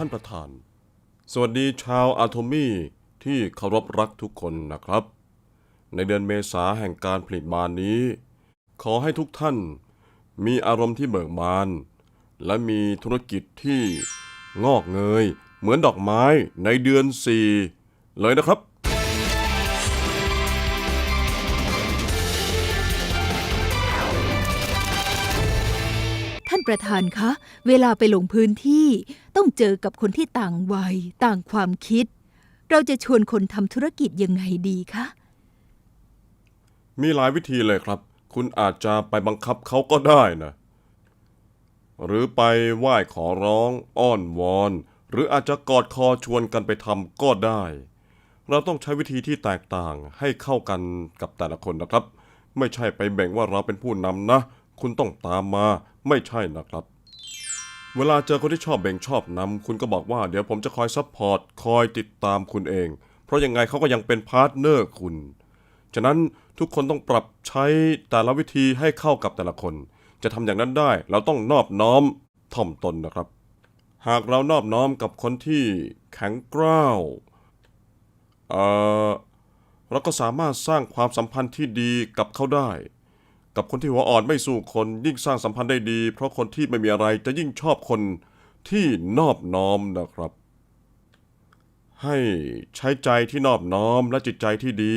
ท่านประธาน สวัสดีชาวอาโทมี่ที่เคารพรักทุกคนนะครับ ในเดือนเมษาแห่งการผลิตบานนี้ ขอให้ทุกท่านมีอารมณ์ที่เบิกบาน และมีธุรกิจที่งอกเงย เหมือนดอกไม้ในเดือน4เลยนะครับ ประธานคะ เวลาไปลงพื้นที่ต้องเจอกับคนที่ต่างวัย ต่างความคิด เราจะชวนคนทำธุรกิจยังไงดีคะ มีหลายวิธีเลยครับ คุณอาจจะไปบังคับเขาก็ได้นะ หรือไปไหว้ขอร้อง อ้อนวอน หรืออาจจะกอดคอชวนกันไปทำก็ได้ เราต้องใช้วิธีที่แตกต่างให้เข้ากันกับแต่ละคนนะครับ ไม่ใช่ไปแบ่งว่าเราเป็นผู้นำนะ คุณต้องตามมาไม่ใช่นะครับ เวลาเจอคนที่ชอบแบ่งชอบนำคุณก็บอกว่าเดี๋ยวผมจะคอยซัพพอร์ตคอยติดตามคุณเอง เพราะยังไงเขาก็ยังเป็นพาร์ทเนอร์คุณ ฉะนั้นทุกคนต้องปรับใช้แต่ละวิธีให้เข้ากับแต่ละคน จะทำอย่างนั้นได้เราต้องนอบน้อมถ่อมตนนะครับ หากเรานอบน้อมกับคนที่แข็งกร้าวเออเราก็สามารถสร้างความสัมพันธ์ที่ดีกับเขาได้ กับคนที่หัวอ่อนไม่สู้คนยิ่งสร้างสัมพันธ์ได้ดี เพราะคนที่ไม่มีอะไรจะยิ่งชอบคนที่นอบน้อมนะครับ ให้ใช้ใจที่นอบน้อมและจิตใจที่ดี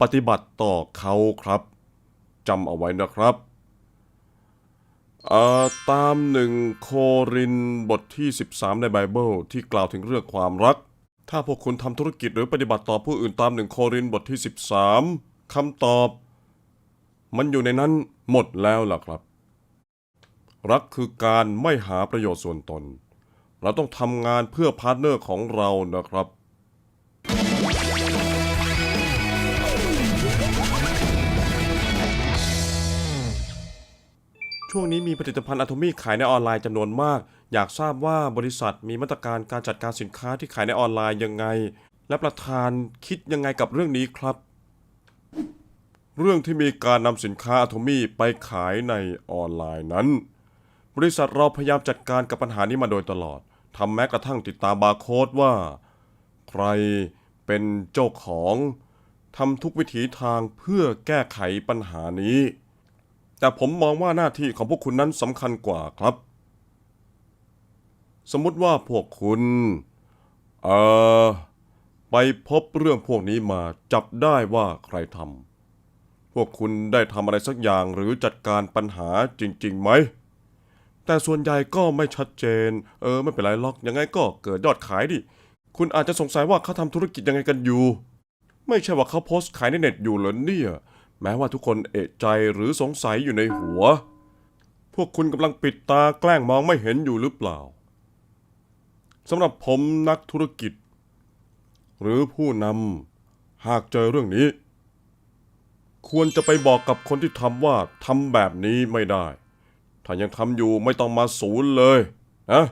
ปฏิบัติต่อเขาครับจำเอาไว้นะครับตามหนึ่งโครินบทที่ 13 ในไบเบิลที่กล่าวถึงเรื่องความรัก ถ้าพวกคุณทำธุรกิจหรือปฏิบัติต่อผู้อื่นตามหนึ่งโครินบทที่ 13คำตอบ มันอยู่ในนั้นหมดแล้วล่ะครับ รักคือการไม่หาประโยชน์ส่วนตน เราต้องทำงานเพื่อพาร์ทเนอร์ของเรานะครับ ช่วงนี้มีผลิตภัณฑ์อะโทมี่ขายในออนไลน์จำนวนมาก อยากทราบว่าบริษัทมีมาตรการการจัดการสินค้าที่ขายในออนไลน์ยังไง และประธานคิดยังไงกับเรื่องนี้ครับ เรื่องที่มีการนำสินค้าอะโทมี่ไปขายในออนไลน์นั้น บริษัทเราพยายามจัดการกับปัญหานี้มาโดยตลอดทำแม้กระทั่งติดตามบาร์โค้ดว่า ใครเป็นเจ้าของทำทุกวิถีทางเพื่อแก้ไขปัญหานี้ แต่ผมมองว่าหน้าที่ของพวกคุณนั้นสำคัญกว่าครับ สมมติว่าพวกคุณ เอ่อ ไปพบเรื่องพวกนี้มาจับได้ว่าใครทำ พวกคุณได้ทำอะไรสักอย่างหรือจัดการปัญหาจริงๆไหม แต่ส่วนใหญ่ก็ไม่ชัดเจน เออ ไม่เป็นไรหรอก ยังไงก็เกิดยอดขายดิ คุณอาจจะสงสัยว่าเขาทำธุรกิจยังไงกันอยู่ ไม่ใช่ว่าเขาโพสต์ขายในเน็ตอยู่เหรอเนี่ย แม้ว่าทุกคนเอะใจหรือสงสัยอยู่ในหัว พวกคุณกำลังปิดตาแกล้งมองไม่เห็นอยู่หรือเปล่าสำหรับผมนักธุรกิจ หรือผู้นำหากเจอเรื่องนี้ ควรจะไปบอกกับคนที่ทำว่าทำแบบนี้ไม่ได้ ถ้ายังทำอยู่ไม่ต้องมาศูนย์เลยนะ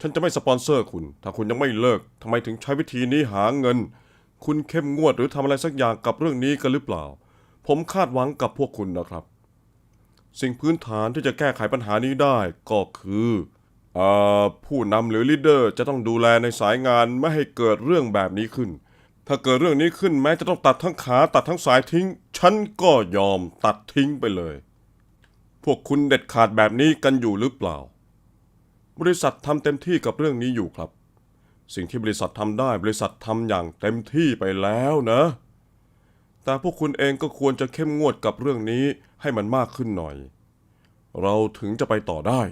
ฉันจะไม่สปอนเซอร์คุณ ถ้าคุณยังไม่เลิกทำไมถึงใช้วิธีนี้หาเงิน คุณเข้มงวดหรือทำอะไรสักอย่างกับเรื่องนี้กันหรือเปล่า ผมคาดหวังกับพวกคุณนะครับ สิ่งพื้นฐานที่จะแก้ไขปัญหานี้ได้ก็คืออผู้นำหรือลีดเดอร์จะต้องดูแลในสายงานไม่ให้เกิดเรื่องแบบนี้ขึ้น ถ้าเกิดเรื่องนี้ขึ้นแม้จะต้องตัดทั้งขาตัดทั้งสายทิ้ง ฉันก็ยอมตัดทิ้งไปเลย พวกคุณเด็ดขาดแบบนี้กันอยู่หรือเปล่า บริษัททำเต็มที่กับเรื่องนี้อยู่ครับ สิ่งที่บริษัททำได้บริษัททำอย่างเต็มที่ไปแล้วนะ แต่พวกคุณเองก็ควรจะเข้มงวดกับเรื่องนี้ให้มันมากขึ้นหน่อย เราถึงจะไปต่อได้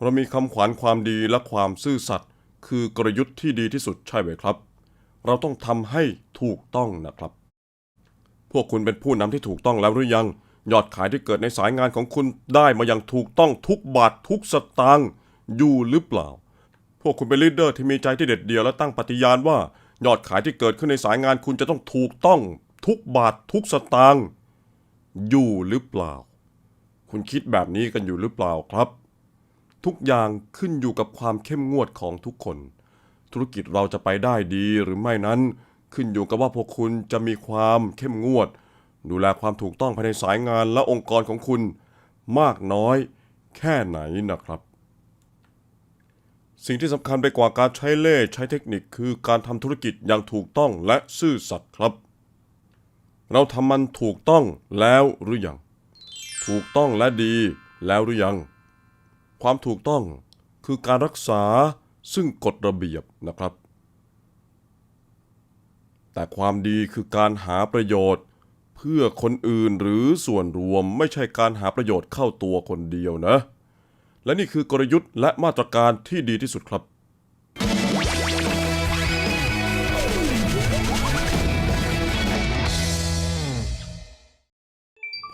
เรามีคำขวัญความดีและความซื่อสัตย์คือกลยุทธ์ที่ดีที่สุดใช่ไหมครับ เราต้องทำให้ถูกต้องนะครับ พวกคุณเป็นผู้นำที่ถูกต้องแล้วหรือยัง ยอดขายที่เกิดในสายงานของคุณได้มาอย่างถูกต้องทุกบาททุกสตางค์อยู่หรือเปล่า พวกคุณเป็นลีดเดอร์ที่มีใจที่เด็ดเดี่ยวและตั้งปฏิญาณว่า ยอดขายที่เกิดขึ้นในสายงานคุณจะต้องถูกต้อง ทุกบาททุกสตางค์อยู่หรือเปล่า คุณคิดแบบนี้กันอยู่หรือเปล่าครับ ทุกอย่างขึ้นอยู่กับความเข้มงวดของทุกคน ธุรกิจเราจะไปได้ดีหรือไม่นั้น ขึ้นอยู่กับว่าพวกคุณจะมีความเข้มงวด ดูแลความถูกต้องภายในสายงานและองค์กรของคุณ มากน้อยแค่ไหนนะครับ สิ่งที่สำคัญไปกว่าการใช้เล่ใช้เทคนิคคือการทำธุรกิจอย่างถูกต้องและซื่อสัตย์ครับ เราทำมันถูกต้องแล้วหรือยัง ถูกต้องและดีแล้วหรือยัง ความถูกต้องคือการรักษา ซึ่งกฎระเบียบนะครับ แต่ความดีคือการหาประโยชน์ เพื่อคนอื่นหรือส่วนรวมไม่ใช่การหาประโยชน์เข้าตัวคนเดียวนะ และนี่คือกลยุทธ์และมาตรการที่ดีที่สุดครับ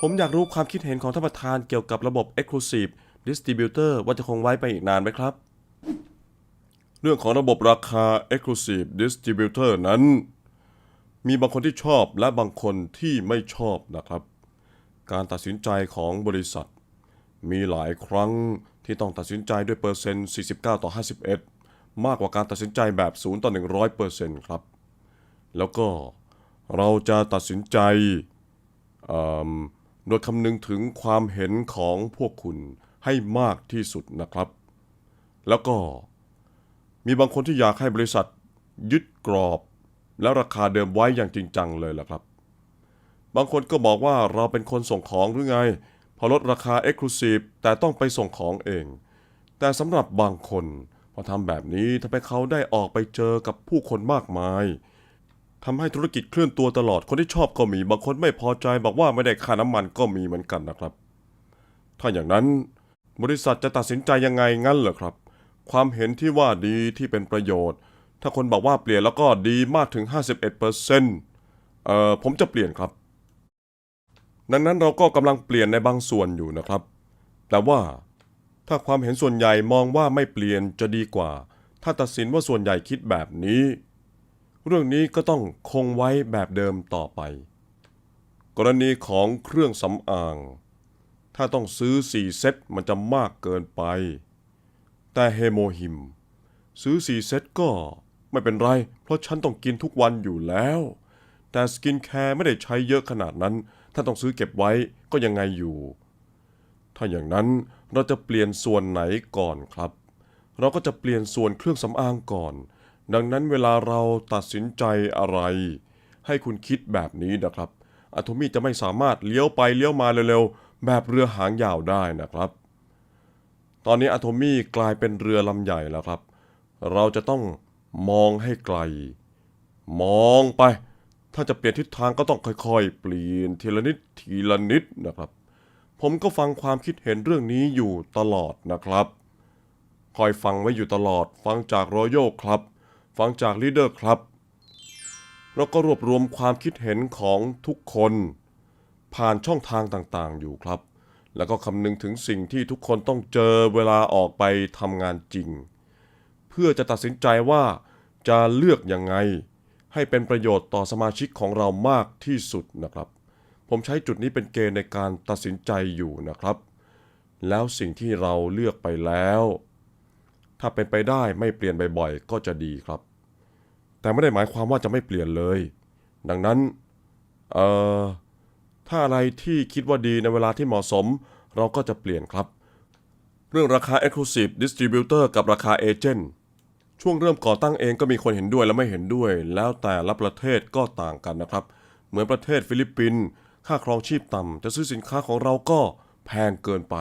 ผมอยากรู้ความคิดเห็นของท่านประธานเกี่ยวกับระบบ Exclusive Distributor ว่าจะคงไว้ไปอีกนานไหมครับ เรื่องของระบบราคา Exclusive Distributor นั้น มีบางคนที่ชอบและบางคนที่ไม่ชอบนะครับ การตัดสินใจของบริษัท มีหลายครั้งที่ต้องตัดสินใจด้วยเปอร์เซ็นต์49 ต่อ 51 มากกว่าการตัดสินใจแบบ 0 ต่อ 100เปอร์เซ็นต์ครับ แล้วก็เราจะตัดสินใจโดยคำนึงถึงความเห็นของพวกคุณให้มากที่สุดนะครับ แล้วก็ มีบางคนที่อยากให้บริษัท ยึดกรอบ และราคาเดิมไว้อย่างจริงจังเลยล่ะครับ บางคนก็บอกว่าเราเป็นคนส่งของหรือไง พอลดราคา Exclusive แต่ต้องไปส่งของเอง แต่สำหรับบางคน พอทำแบบนี้ทำให้เขาได้ออกไปเจอกับผู้คนมากมายทำให้ธุรกิจเคลื่อนตัวตลอดคนที่ชอบก็มีบางคนไม่พอใจบอกว่าไม่ได้ค่าน้ำมันก็มีเหมือนกันนะครับ ถ้าอย่างนั้นบริษัทจะตัดสินใจยังไงงั้นเหรอครับ ความเห็นที่ว่าดีที่เป็นประโยชน์ ถ้าคนบอกว่าเปลี่ยนแล้วก็ดีมากถึง 51%เเอ่อผมจะเปลี่ยนครับ ดังนั้นเราก็กำลังเปลี่ยนในบางส่วนอยู่นะครับ แต่ว่าถ้าความเห็นส่วนใหญ่มองว่าไม่เปลี่ยนจะดีกว่า ถ้าตัดสินว่าส่วนใหญ่คิดแบบนี้ เรื่องนี้ก็ต้องคงไว้แบบเดิมต่อไป กรณีของเครื่องสำอาง ถ้าต้องซื้อ 4 เซตมันจะมากเกินไป แต่เฮโมฮิม ซื้อ4เซตก็ไม่เป็นไร เพราะฉันต้องกินทุกวันอยู่แล้ว แต่สกินแคร์ไม่ได้ใช้เยอะขนาดนั้น ถ้าต้องซื้อเก็บไว้ก็ยังไงอยู่ ถ้าอย่างนั้นเราจะเปลี่ยนส่วนไหนก่อนครับ เราก็จะเปลี่ยนส่วนเครื่องสำอางก่อน ดังนั้นเวลาเราตัดสินใจอะไร ให้คุณคิดแบบนี้นะครับอะโทมี่จะไม่สามารถเลี้ยวไปเลี้ยวมาเร็วๆ แบบเรือหางยาวได้นะครับ ตอนนี้อะโทมี่กลายเป็นเรือลำใหญ่แล้วครับ เราจะต้องมองให้ไกล มองไป ถ้าจะเปลี่ยนทิศทางก็ต้องค่อยๆ เปลี่ยนทีละนิดทีละนิดนะครับ ผมก็ฟังความคิดเห็นเรื่องนี้อยู่ตลอดนะครับ คอยฟังไว้อยู่ตลอด ฟังจากรอยัลครับ ฟังจากลีดเดอร์ครับ แล้วก็รวบรวมความคิดเห็นของทุกคน ผ่านช่องทางต่างๆอยู่ครับ แล้วก็คำนึงถึงสิ่งที่ทุกคนต้องเจอเวลาออกไปทำงานจริง เพื่อจะตัดสินใจว่าจะเลือกยังไง ให้เป็นประโยชน์ต่อสมาชิกของเรามากที่สุดนะครับ ผมใช้จุดนี้เป็นเกณฑ์ในการตัดสินใจอยู่นะครับ แล้วสิ่งที่เราเลือกไปแล้ว ถ้าเป็นไปได้ไม่เปลี่ยนบ่อยๆก็จะดีครับ แต่ไม่ได้หมายความว่าจะไม่เปลี่ยนเลย ดังนั้นเอ่อ ถ้าอะไรที่คิดว่าดีในเวลาที่เหมาะสม เราก็จะเปลี่ยนครับ เรื่องราคา Exclusive Distributor กับราคา Agent ช่วงเริ่มก่อตั้งเองก็มีคนเห็นด้วยและไม่เห็นด้วย แล้วแต่ละประเทศก็ต่างกันนะครับ เหมือนประเทศฟิลิปปินส์ค่าครองชีพต่ำจะซื้อสินค้าของเราก็แพงเกินไป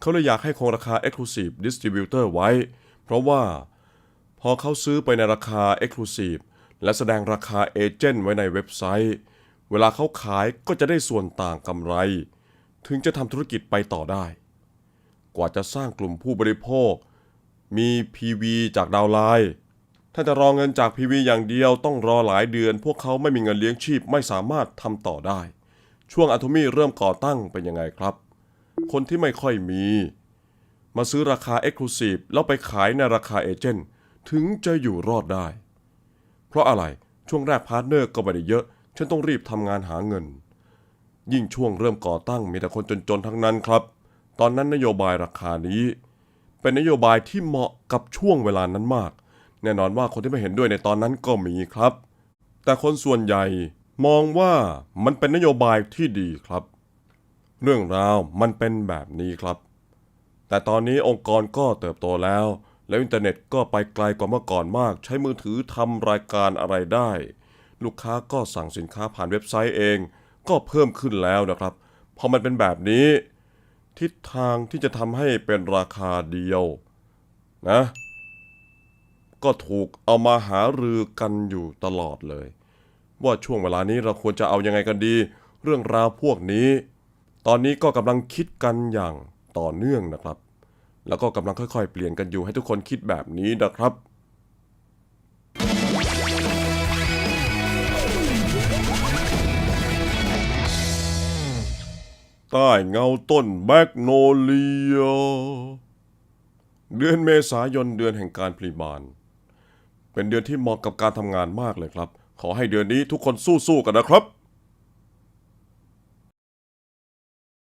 เขาเลยอยากให้คงราคา Exclusive Distributor ไว้ เพราะว่า พอเขาซื้อไปในราคา Exclusive และแสดงราคาเอเจนต์ไว้ในเว็บไซต์ เวลาเขาขายก็จะได้ส่วนต่างกำไร ถึงจะทำธุรกิจไปต่อได้ กว่าจะสร้างกลุ่มผู้บริโภค มี PV จากดาวไลน์ถ้าจะรอเงินจาก PV อย่างเดียวต้องรอหลายเดือน พวกเขาไม่มีเงินเลี้ยงชีพไม่สามารถทำต่อได้ ช่วงอะโทมี่เริ่มก่อตั้งเป็นยังไงครับ คนที่ไม่ค่อยมี มาซื้อราคา Exclusive แล้วไปขายในราคาเอเจนต์ถึงจะอยู่รอดได้ เพราะอะไรช่วงแรกพาร์ทเนอร์ก็ไม่ได้เยอะ ฉันต้องรีบทำงานหาเงิน ยิ่งช่วงเริ่มก่อตั้งมีแต่คนจนๆทั้งนั้นครับ ตอนนั้นนโยบายราคานี้ เป็นนโยบายที่เหมาะกับช่วงเวลานั้นมาก แน่นอนว่าคนที่ไม่เห็นด้วยในตอนนั้นก็มีครับ แต่คนส่วนใหญ่มองว่ามันเป็นนโยบายที่ดีครับ เรื่องราวมันเป็นแบบนี้ครับ แต่ตอนนี้องค์กรก็เติบโตแล้ว แล้วอินเทอร์เน็ตก็ไปไกลกว่าเมื่อก่อนมาก ใช้มือถือทำรายการอะไรได้ ลูกค้าก็สั่งสินค้าผ่านเว็บไซต์เอง ก็เพิ่มขึ้นแล้วนะครับพอมันเป็นแบบนี้ ทิศทางที่จะทำให้เป็นราคาเดียวนะ ก็ถูกเอามาหารือกันอยู่ตลอดเลย ว่าช่วงเวลานี้เราควรจะเอายังไงกันดี เรื่องราวพวกนี้ ตอนนี้ก็กำลังคิดกันอย่างต่อเนื่องนะครับ แล้วก็กำลังค่อยๆ เปลี่ยนกันอยู่ให้ทุกคนคิดแบบนี้นะครับ ใต้เงาต้นแมกโนเลีย เดือนเมษายนเดือนแห่งการผลิบาน เป็นเดือนที่เหมาะกับการทำงานมากเลยครับ ขอให้เดือนนี้ทุกคนสู้ๆกันนะครับ